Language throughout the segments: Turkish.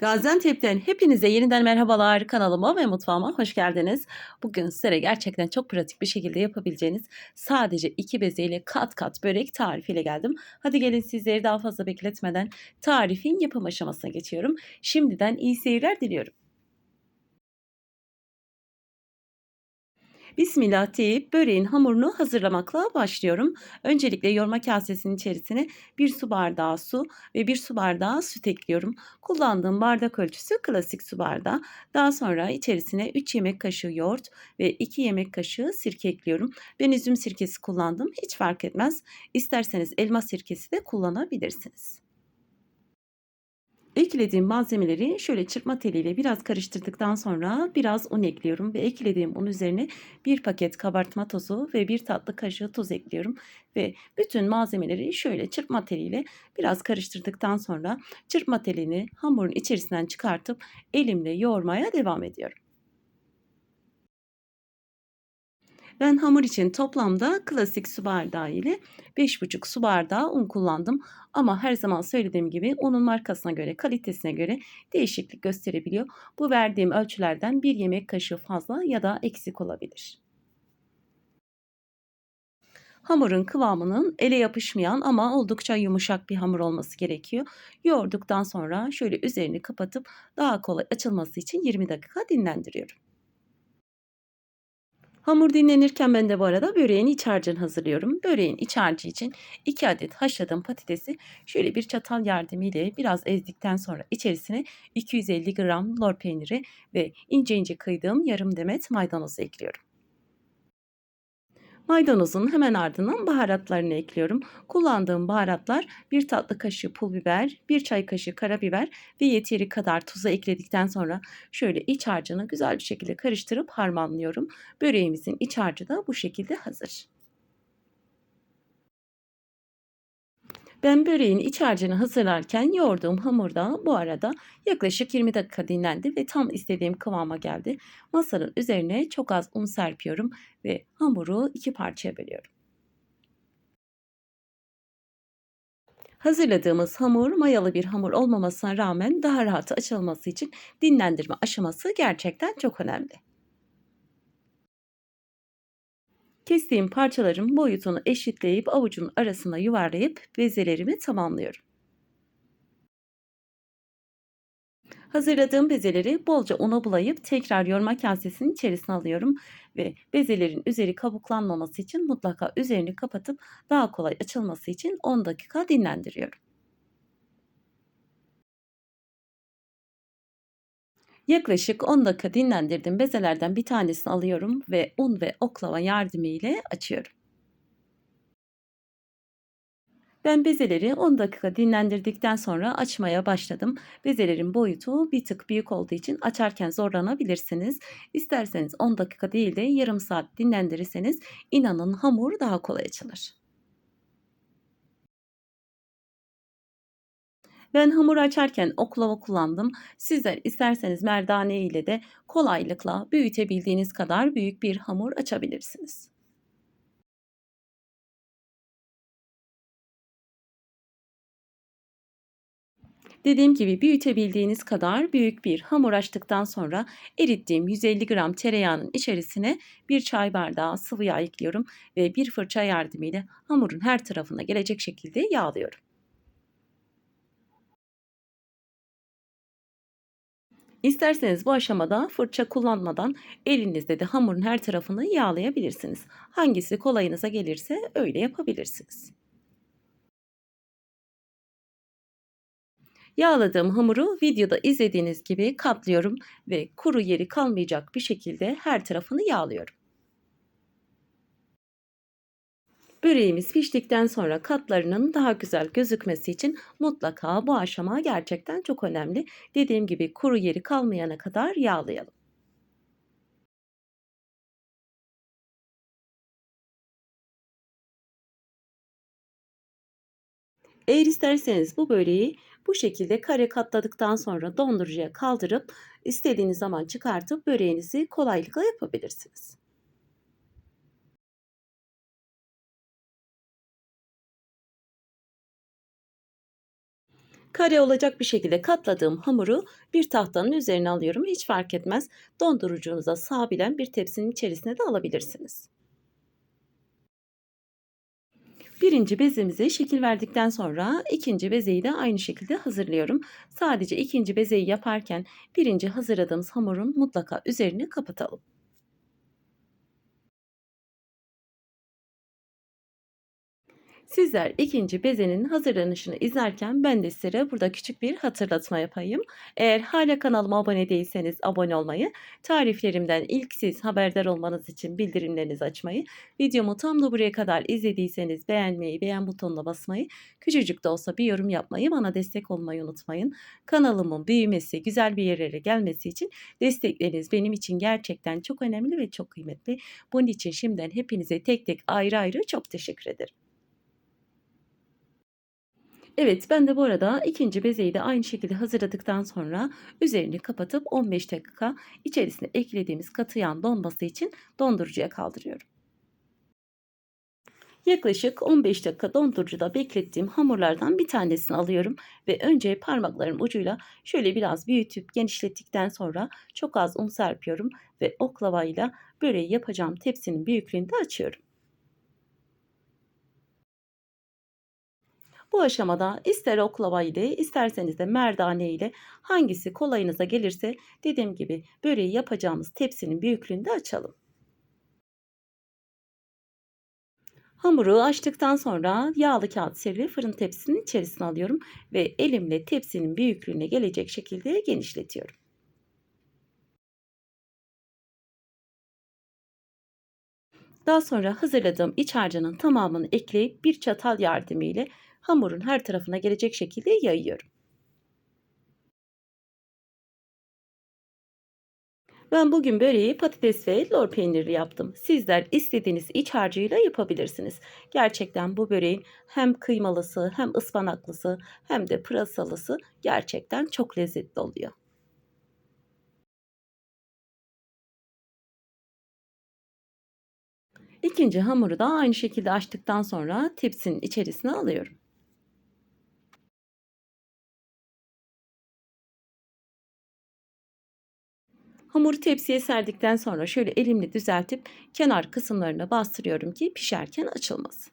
Gaziantep'ten hepinize yeniden merhabalar kanalıma ve mutfağıma hoş geldiniz. Bugün sizlere gerçekten çok pratik bir şekilde yapabileceğiniz sadece iki bezeyle kat kat börek tarifiyle geldim. Hadi gelin sizleri daha fazla bekletmeden tarifin yapım aşamasına geçiyorum. Şimdiden iyi seyirler diliyorum. Bismillah deyip böreğin hamurunu hazırlamakla başlıyorum. Öncelikle yoğurma kasesinin içerisine bir su bardağı su ve bir su bardağı süt ekliyorum. Kullandığım bardak ölçüsü klasik su bardağı. Daha sonra içerisine 3 yemek kaşığı yoğurt ve 2 yemek kaşığı sirke ekliyorum. Ben üzüm sirkesi kullandım. Hiç fark etmez. İsterseniz elma sirkesi de kullanabilirsiniz. Eklediğim malzemeleri şöyle çırpma teliyle biraz karıştırdıktan sonra biraz un ekliyorum ve eklediğim un üzerine bir paket kabartma tozu ve bir tatlı kaşığı tuz ekliyorum ve bütün malzemeleri şöyle çırpma teliyle biraz karıştırdıktan sonra çırpma telini hamurun içerisinden çıkartıp elimle yoğurmaya devam ediyorum. Ben hamur için toplamda klasik su bardağı ile 5,5 su bardağı un kullandım. Ama her zaman söylediğim gibi unun markasına göre, kalitesine göre değişiklik gösterebiliyor. Bu verdiğim ölçülerden bir yemek kaşığı fazla ya da eksik olabilir. Hamurun kıvamının ele yapışmayan ama oldukça yumuşak bir hamur olması gerekiyor. Yoğurduktan sonra şöyle üzerini kapatıp daha kolay açılması için 20 dakika dinlendiriyorum. Hamur dinlenirken ben de bu arada böreğin iç harcını hazırlıyorum. Böreğin iç harcı için 2 adet haşladığım patatesi şöyle bir çatal yardımıyla biraz ezdikten sonra içerisine 250 gram lor peyniri ve ince ince kıydığım yarım demet maydanozu ekliyorum. Maydanozun hemen ardından baharatlarını ekliyorum. Kullandığım baharatlar bir tatlı kaşığı pul biber, bir çay kaşığı karabiber ve yeteri kadar tuzu ekledikten sonra şöyle iç harcını güzel bir şekilde karıştırıp harmanlıyorum. Böreğimizin iç harcı da bu şekilde hazır. Ben böreğin iç harcını hazırlarken yoğurduğum hamur da bu arada yaklaşık 20 dakika dinlendi ve tam istediğim kıvama geldi. Masanın üzerine çok az un serpiyorum ve hamuru iki parçaya bölüyorum. Hazırladığımız hamur mayalı bir hamur olmamasına rağmen daha rahat açılması için dinlendirme aşaması gerçekten çok önemli. Kestiğim parçaların boyutunu eşitleyip avucumun arasına yuvarlayıp bezelerimi tamamlıyorum. Hazırladığım bezeleri bolca una bulayıp tekrar yoğurma kasesinin içerisine alıyorum ve bezelerin üzeri kabuklanmaması için mutlaka üzerini kapatıp daha kolay açılması için 10 dakika dinlendiriyorum. Yaklaşık 10 dakika dinlendirdim. Bezelerden bir tanesini alıyorum ve un ve oklava yardımı ile açıyorum. Ben bezeleri 10 dakika dinlendirdikten sonra açmaya başladım. Bezelerin boyutu bir tık büyük olduğu için açarken zorlanabilirsiniz. İsterseniz 10 dakika değil de yarım saat dinlendirirseniz inanın hamur daha kolay açılır. Ben hamur açarken oklava kullandım. Sizler isterseniz merdane ile de kolaylıkla büyütebildiğiniz kadar büyük bir hamur açabilirsiniz. Dediğim gibi büyütebildiğiniz kadar büyük bir hamur açtıktan sonra erittiğim 150 gram tereyağının içerisine bir çay bardağı sıvı yağ ekliyorum ve bir fırça yardımıyla hamurun her tarafına gelecek şekilde yağlıyorum. İsterseniz bu aşamada fırça kullanmadan elinizde de hamurun her tarafını yağlayabilirsiniz. Hangisi kolayınıza gelirse öyle yapabilirsiniz. Yağladığım hamuru videoda izlediğiniz gibi katlıyorum ve kuru yeri kalmayacak bir şekilde her tarafını yağlıyorum. Böreğimiz piştikten sonra katlarının daha güzel gözükmesi için mutlaka bu aşama gerçekten çok önemli. Dediğim gibi kuru yeri kalmayana kadar yağlayalım. Eğer isterseniz bu böreği bu şekilde kare katladıktan sonra dondurucuya kaldırıp istediğiniz zaman çıkartıp böreğinizi kolaylıkla yapabilirsiniz. Kare olacak bir şekilde katladığım hamuru bir tahtanın üzerine alıyorum. Hiç fark etmez. Dondurucunuza sığabilen bir tepsinin içerisine de alabilirsiniz. Birinci bezemize şekil verdikten sonra ikinci bezeyi de aynı şekilde hazırlıyorum. Sadece ikinci bezeyi yaparken birinci hazırladığımız hamurun mutlaka üzerini kapatalım. Sizler ikinci bezenin hazırlanışını izlerken ben de size burada küçük bir hatırlatma yapayım. Eğer hala kanalıma abone değilseniz abone olmayı, tariflerimden ilk siz haberdar olmanız için bildirimlerinizi açmayı, videomu tam da buraya kadar izlediyseniz beğenmeyi, beğen butonuna basmayı, küçücük de olsa bir yorum yapmayı, bana destek olmayı unutmayın. Kanalımın büyümesi, güzel bir yerlere gelmesi için destekleriniz benim için gerçekten çok önemli ve çok kıymetli. Bunun için şimdiden hepinize tek tek ayrı ayrı çok teşekkür ederim. Evet, ben de bu arada ikinci bezeyi de aynı şekilde hazırladıktan sonra üzerini kapatıp 15 dakika içerisine eklediğimiz katı yağın donması için dondurucuya kaldırıyorum. Yaklaşık 15 dakika dondurucuda beklettiğim hamurlardan bir tanesini alıyorum ve önce parmaklarım ucuyla şöyle biraz büyütüp genişlettikten sonra çok az un serpiyorum ve oklavayla böreği yapacağım tepsinin büyüklüğünde açıyorum. Bu aşamada ister oklava ile isterseniz de merdane ile hangisi kolayınıza gelirse dediğim gibi böreği yapacağımız tepsinin büyüklüğünde açalım. Hamuru açtıktan sonra yağlı kağıt serili fırın tepsisinin içerisine alıyorum ve elimle tepsinin büyüklüğüne gelecek şekilde genişletiyorum. Daha sonra hazırladığım iç harcının tamamını ekleyip bir çatal yardımıyla hamurun her tarafına gelecek şekilde yayıyorum. Ben bugün böreği patates ve lor peyniri yaptım. Sizler istediğiniz iç harcıyla yapabilirsiniz. Gerçekten bu böreğin hem kıymalısı hem ıspanaklısı hem de pırasalısı gerçekten çok lezzetli oluyor. İkinci hamuru da aynı şekilde açtıktan sonra tepsinin içerisine alıyorum. Hamuru tepsiye serdikten sonra şöyle elimle düzeltip kenar kısımlarına bastırıyorum ki pişerken açılmasın.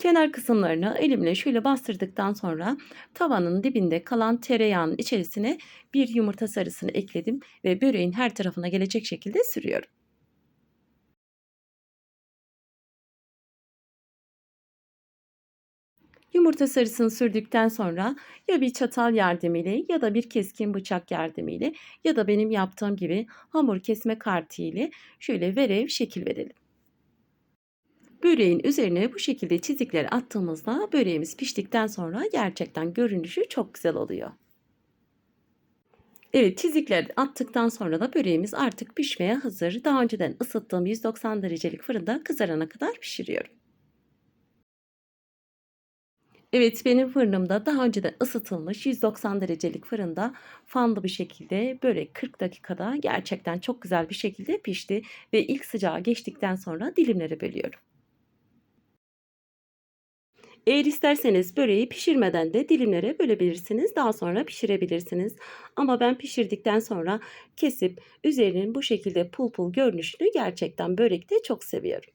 Kenar kısımlarını elimle şöyle bastırdıktan sonra tavanın dibinde kalan tereyağının içerisine bir yumurta sarısını ekledim ve böreğin her tarafına gelecek şekilde sürüyorum. Yumurta sarısını sürdükten sonra ya bir çatal yardımıyla ya da bir keskin bıçak yardımıyla ya da benim yaptığım gibi hamur kesme kartı ile şöyle verev şekil verelim. Böreğin üzerine bu şekilde çizikler attığımızda böreğimiz piştikten sonra gerçekten görünüşü çok güzel oluyor. Evet çizikler attıktan sonra da böreğimiz artık pişmeye hazır. Daha önceden ısıttığım 190 derecelik fırında kızarana kadar pişiriyorum. Evet benim fırınımda daha önceden ısıtılmış 190 derecelik fırında fanlı bir şekilde börek 40 dakikada gerçekten çok güzel bir şekilde pişti ve ilk sıcağı geçtikten sonra dilimlere bölüyorum. Eğer isterseniz böreği pişirmeden de dilimlere bölebilirsiniz. Daha sonra pişirebilirsiniz. Ama ben pişirdikten sonra kesip üzerinin bu şekilde pul pul görünüşünü gerçekten börekte çok seviyorum.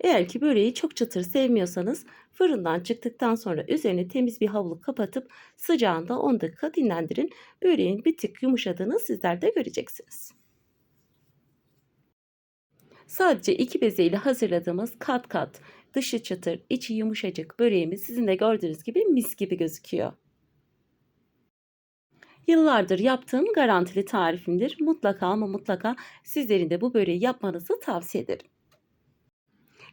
Eğer ki böreği çok çıtır sevmiyorsanız fırından çıktıktan sonra üzerine temiz bir havlu kapatıp sıcağında 10 dakika dinlendirin. Böreğin bir tık yumuşadığını sizler de göreceksiniz. Sadece iki bezeyle hazırladığımız kat kat, dışı çıtır, içi yumuşacık böreğimiz sizin de gördüğünüz gibi mis gibi gözüküyor. Yıllardır yaptığım garantili tarifimdir. Mutlaka ama mutlaka sizlerin de bu böreği yapmanızı tavsiye ederim.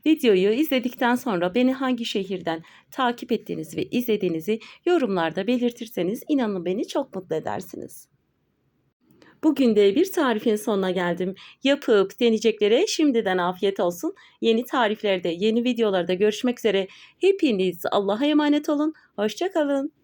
Videoyu izledikten sonra beni hangi şehirden takip ettiğinizi ve izlediğinizi yorumlarda belirtirseniz inanın beni çok mutlu edersiniz. Bugün de bir tarifin sonuna geldim. Yapıp deneyeceklere şimdiden afiyet olsun. Yeni tariflerde, yeni videolarda görüşmek üzere. Hepiniz Allah'a emanet olun. Hoşçakalın.